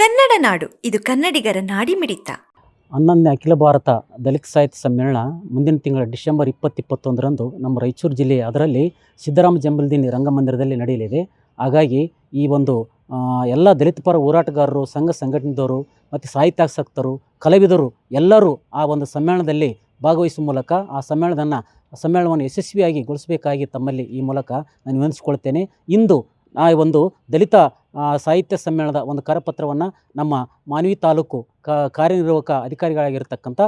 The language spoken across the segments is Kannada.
ಕನ್ನಡ ನಾಡು, ಇದು ಕನ್ನಡಿಗರ ನಾಡಿಮಿಡಿತ. ಹನ್ನೊಂದನೇ ಅಖಿಲ ಭಾರತ ದಲಿತ ಸಾಹಿತ್ಯ ಸಮ್ಮೇಳನ ಮುಂದಿನ ತಿಂಗಳ ಡಿಸೆಂಬರ್ ಇಪ್ಪತ್ತು ಇಪ್ಪತ್ತೊಂದರಂದು ನಮ್ಮ ರಾಯಚೂರು ಜಿಲ್ಲೆಯ ಅದರಲ್ಲಿ ಸಿದ್ದರಾಮ ಜಂಬಲ್ದಿನಿ ರಂಗಮಂದಿರದಲ್ಲಿ ನಡೆಯಲಿದೆ. ಹಾಗಾಗಿ ಈ ಒಂದು ಎಲ್ಲ ದಲಿತ ಪರ ಹೋರಾಟಗಾರರು, ಸಂಘ ಸಂಘಟನೆದವರು ಮತ್ತು ಸಾಹಿತ್ಯಾಸಕ್ತರು, ಕಲಾವಿದರು ಎಲ್ಲರೂ ಆ ಒಂದು ಸಮ್ಮೇಳನದಲ್ಲಿ ಭಾಗವಹಿಸುವ ಮೂಲಕ ಆ ಸಮ್ಮೇಳನವನ್ನು ಸಮ್ಮೇಳನವನ್ನು ಯಶಸ್ವಿಯಾಗಿ ಗೊಳಿಸಬೇಕಾಗಿ ತಮ್ಮಲ್ಲಿ ಈ ಮೂಲಕ ನಾನು ವಿನಂತಿಸಿಕೊಳ್ತೇನೆ. ಇಂದು ಆ ಒಂದು ದಲಿತ ಸಾಹಿತ್ಯ ಸಮ್ಮೇಳನದ ಒಂದು ಕರಪತ್ರವನ್ನು ನಮ್ಮ ಮಾನ್ವಿ ತಾಲೂಕು ಕಾರ್ಯನಿರ್ವಾಹಕ ಅಧಿಕಾರಿಗಳಾಗಿರ್ತಕ್ಕಂಥ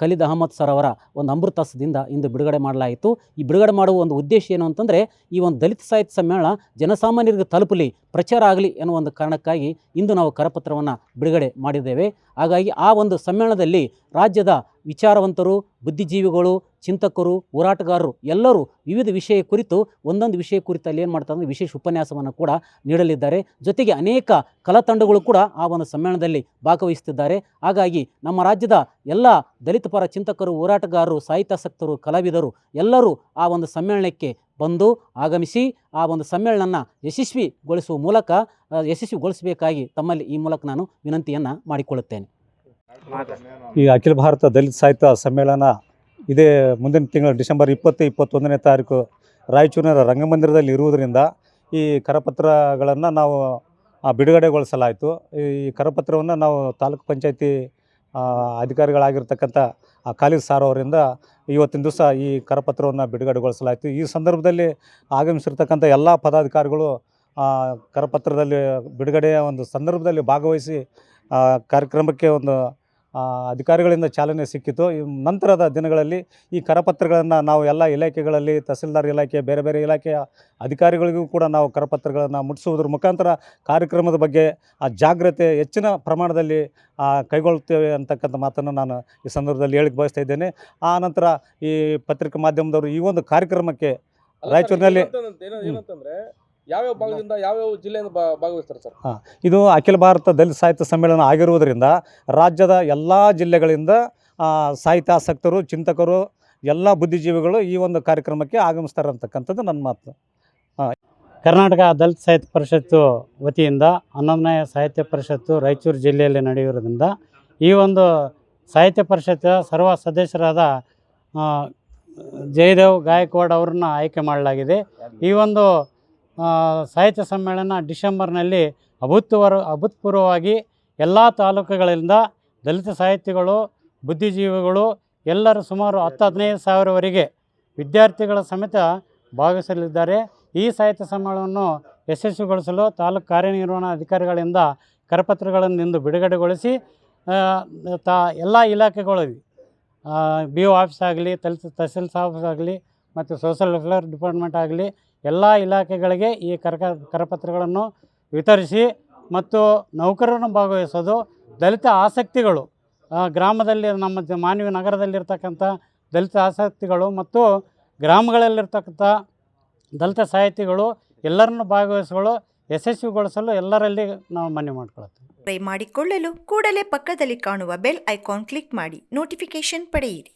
ಖಲೀದ್ ಅಹಮದ್ ಸರ್ ಅವರ ಒಂದು ಅಮೃತಾಸದಿಂದ ಇಂದು ಬಿಡುಗಡೆ ಮಾಡಲಾಯಿತು. ಈ ಬಿಡುಗಡೆ ಮಾಡುವ ಒಂದು ಉದ್ದೇಶ ಏನು ಅಂತಂದರೆ, ಈ ಒಂದು ದಲಿತ ಸಾಹಿತ್ಯ ಸಮ್ಮೇಳನ ಜನಸಾಮಾನ್ಯರಿಗೆ ತಲುಪಲಿ ಪ್ರಚಾರ ಆಗಲಿ ಎನ್ನುವ ಒಂದು ಕಾರಣಕ್ಕಾಗಿ ಇಂದು ನಾವು ಕರಪತ್ರವನ್ನು ಬಿಡುಗಡೆ ಮಾಡಿದ್ದೇವೆ. ಹಾಗಾಗಿ ಆ ಒಂದು ಸಮ್ಮೇಳನದಲ್ಲಿ ರಾಜ್ಯದ ವಿಚಾರವಂತರು, ಬುದ್ಧಿಜೀವಿಗಳು, ಚಿಂತಕರು, ಹೋರಾಟಗಾರರು ಎಲ್ಲರೂ ವಿವಿಧ ವಿಷಯ ಕುರಿತು ಒಂದೊಂದು ವಿಷಯ ಕುರಿತು ಅಲ್ಲಿ ಏನು ಮಾಡ್ತಾರೆ ಅಂದರೆ ವಿಶೇಷ ಉಪನ್ಯಾಸವನ್ನು ಕೂಡ ನೀಡಲಿದ್ದಾರೆ. ಜೊತೆಗೆ ಅನೇಕ ಕಲಾತಂಡಗಳು ಕೂಡ ಆ ಒಂದು ಸಮ್ಮೇಳನದಲ್ಲಿ ಭಾಗವಹಿಸುತ್ತಿದ್ದಾರೆ ಹಾಗಾಗಿ ನಮ್ಮ ರಾಜ್ಯದ ಎಲ್ಲ ದಲಿತ ಪರ ಚಿಂತಕರು, ಹೋರಾಟಗಾರರು ಸಾಹಿತ್ಯಾಸಕ್ತರು ಕಲಾವಿದರು ಎಲ್ಲರೂ ಆ ಒಂದು ಸಮ್ಮೇಳನಕ್ಕೆ ಬಂದು ಆಗಮಿಸಿ ಆ ಒಂದು ಸಮ್ಮೇಳನ ಯಶಸ್ವಿಗೊಳಿಸುವ ಮೂಲಕ ಯಶಸ್ವಿಗೊಳಿಸಬೇಕಾಗಿ ತಮ್ಮಲ್ಲಿ ಈ ಮೂಲಕ ನಾನು ವಿನಂತಿಯನ್ನು ಮಾಡಿಕೊಳ್ಳುತ್ತೇನೆ. ಈ ಅಖಿಲ ಭಾರತ ದಲಿತ ಸಾಹಿತ್ಯ ಸಮ್ಮೇಳನ ಇದೇ ಮುಂದಿನ ತಿಂಗಳು ಡಿಸೆಂಬರ್ ಇಪ್ಪತ್ತು, ಇಪ್ಪತ್ತೊಂದನೇ ತಾರೀಕು ರಾಯಚೂರಿನ ರಂಗಮಂದಿರದಲ್ಲಿ ಇರುವುದರಿಂದ ಈ ಕರಪತ್ರಗಳನ್ನು ನಾವು ಬಿಡುಗಡೆಗೊಳಿಸಲಾಯಿತು. ಈ ಕರಪತ್ರವನ್ನು ನಾವು ತಾಲೂಕು ಪಂಚಾಯತಿ ಅಧಿಕಾರಿಗಳಾಗಿರ್ತಕ್ಕಂಥ ಖಾಲಿದ್ ಸಾರ್ ಅವರಿಂದ ಇವತ್ತಿನ ದಿವಸ ಈ ಕರಪತ್ರವನ್ನು ಬಿಡುಗಡೆಗೊಳಿಸಲಾಯಿತು. ಈ ಸಂದರ್ಭದಲ್ಲಿ ಆಗಮಿಸಿರ್ತಕ್ಕಂಥ ಎಲ್ಲ ಪದಾಧಿಕಾರಿಗಳು ಕರಪತ್ರದಲ್ಲಿ ಬಿಡುಗಡೆಯ ಒಂದು ಸಂದರ್ಭದಲ್ಲಿ ಭಾಗವಹಿಸಿ ಕಾರ್ಯಕ್ರಮಕ್ಕೆ ಒಂದು ಅಧಿಕಾರಿಗಳಿಂದ ಚಾಲನೆ ಸಿಕ್ಕಿತು. ನಂತರದ ದಿನಗಳಲ್ಲಿ ಈ ಕರಪತ್ರಗಳನ್ನು ನಾವು ಎಲ್ಲ ಇಲಾಖೆಗಳಲ್ಲಿ ತಹಸೀಲ್ದಾರ್ ಇಲಾಖೆ ಬೇರೆ ಬೇರೆ ಇಲಾಖೆಯ ಅಧಿಕಾರಿಗಳಿಗೂ ಕೂಡ ನಾವು ಕರಪತ್ರಗಳನ್ನು ಮುಟ್ಟಿಸುವುದರ ಮುಖಾಂತರ ಕಾರ್ಯಕ್ರಮದ ಬಗ್ಗೆ ಆ ಜಾಗ್ರತೆ ಹೆಚ್ಚಿನ ಪ್ರಮಾಣದಲ್ಲಿ ಕೈಗೊಳ್ತೇವೆ ಅಂತಕ್ಕಂಥ ಮಾತನ್ನು ನಾನು ಈ ಸಂದರ್ಭದಲ್ಲಿ ಹೇಳಿಕ್ಕೆ ಬಯಸ್ತಾ ಇದ್ದೇನೆ. ಆ ನಂತರ ಈ ಪತ್ರಿಕಾ ಮಾಧ್ಯಮದವರು ಈ ಒಂದು ಕಾರ್ಯಕ್ರಮಕ್ಕೆ ರಾಯಚೂರಿನಲ್ಲಿ- ಏನಂತಂದ್ರೆ ಯಾವ್ಯಾವ ಭಾಗದಿಂದ ಯಾವ್ಯಾವ ಜಿಲ್ಲೆಯಿಂದ ಭಾಗವಹಿಸ್ತಾರೆ ಸರ್? ಇದು ಅಖಿಲ ಭಾರತ ದಲಿತ ಸಾಹಿತ್ಯ ಸಮ್ಮೇಳನ ಆಗಿರುವುದರಿಂದ ರಾಜ್ಯದ ಎಲ್ಲ ಜಿಲ್ಲೆಗಳಿಂದ ಆ, ಸಾಹಿತ್ಯಾಸಕ್ತರು ಚಿಂತಕರು ಎಲ್ಲ ಬುದ್ಧಿಜೀವಿಗಳು ಈ ಒಂದು ಕಾರ್ಯಕ್ರಮಕ್ಕೆ ಆಗಮಿಸ್ತಾರೆ ಅಂತಕ್ಕಂಥದ್ದು ನನ್ನ ಮಾತು. ಕರ್ನಾಟಕ ದಲಿತ ಸಾಹಿತ್ಯ ಪರಿಷತ್ತು ವತಿಯಿಂದ ಹನ್ನೊಂದನೇ ಸಾಹಿತ್ಯ ಪರಿಷತ್ತು ರಾಯಚೂರು ಜಿಲ್ಲೆಯಲ್ಲಿ ನಡೆಯುವುದರಿಂದ ಈ ಒಂದು ಸಾಹಿತ್ಯ ಪರಿಷತ್ತಿನ ಸರ್ವ ಸದಸ್ಯರಾದ ಜಯದೇವ್ ಗಾಯಕ್ವಾಡ್ ಅವರನ್ನು ಆಯ್ಕೆ ಮಾಡಲಾಗಿದೆ. ಈ ಒಂದು ಸಾಹಿತ್ಯ ಸಮ್ಮೇಳನ ಡಿಸೆಂಬರ್ನಲ್ಲಿ ಅಭೂತಪೂರ್ವ ಅಭೂತಪೂರ್ವವಾಗಿ ಎಲ್ಲ ತಾಲೂಕುಗಳಿಂದ ದಲಿತ ಸಾಹಿತಿಗಳು, ಬುದ್ಧಿಜೀವಿಗಳು, ಎಲ್ಲರೂ ಸುಮಾರು ಹತ್ತು ಹದಿನೈದು ಸಾವಿರವರೆಗೆ ವಿದ್ಯಾರ್ಥಿಗಳ ಸಮೇತ ಭಾಗವಹಿಸಲಿದ್ದಾರೆ. ಈ ಸಾಹಿತ್ಯ ಸಮ್ಮೇಳನವನ್ನು ಯಶಸ್ವಿಗೊಳಿಸಲು ತಾಲೂಕು ಕಾರ್ಯನಿರ್ವಹಣಾ ಅಧಿಕಾರಿಗಳಿಂದ ಕರಪತ್ರಗಳನ್ನು ಇಂದು ಬಿಡುಗಡೆಗೊಳಿಸಿ ತ, ಎಲ್ಲ ಇಲಾಖೆಗಳು ಬಿ ಒ ಆಫೀಸ್ ಆಗಲಿ ತಹಸೀಲ್ ಆಫೀಸ್ ಆಗಲಿ, ಮತ್ತು ಸೋಷಲ್ ವೆಲ್ಫೇರ್ ಡಿಪಾರ್ಟ್ಮೆಂಟ್ ಆಗಲಿ ಎಲ್ಲ ಇಲಾಖೆಗಳಿಗೆ ಈ ಕರಕ ಕರಪತ್ರಗಳನ್ನು ವಿತರಿಸಿ ಮತ್ತು ನೌಕರರನ್ನು ಭಾಗವಹಿಸೋದು, ದಲಿತ ಆಸಕ್ತಿಗಳು ಗ್ರಾಮದಲ್ಲಿ ನಮ್ಮ ಮಾನವಿ ನಗರದಲ್ಲಿರ್ತಕ್ಕಂಥ ದಲಿತ ಆಸಕ್ತಿಗಳು ಮತ್ತು ಗ್ರಾಮಗಳಲ್ಲಿರ್ತಕ್ಕಂಥ ದಲಿತ ಸಾಹಿತಿಗಳು ಎಲ್ಲರನ್ನು ಭಾಗವಹಿಸಲು, ಯಶಸ್ವಿಗೊಳಿಸಲು ಎಲ್ಲರಲ್ಲಿ ನಾವು ಮನವಿ ಮಾಡ್ಕೊಳ್ತೀವಿ ಟ್ರೈ ಮಾಡಿಕೊಳ್ಳಲು ಕೂಡಲೇ ಪಕ್ಕದಲ್ಲಿ ಕಾಣುವ ಬೆಲ್ ಐಕಾನ್ ಕ್ಲಿಕ್ ಮಾಡಿ ನೋಟಿಫಿಕೇಶನ್ ಪಡೆಯಿರಿ.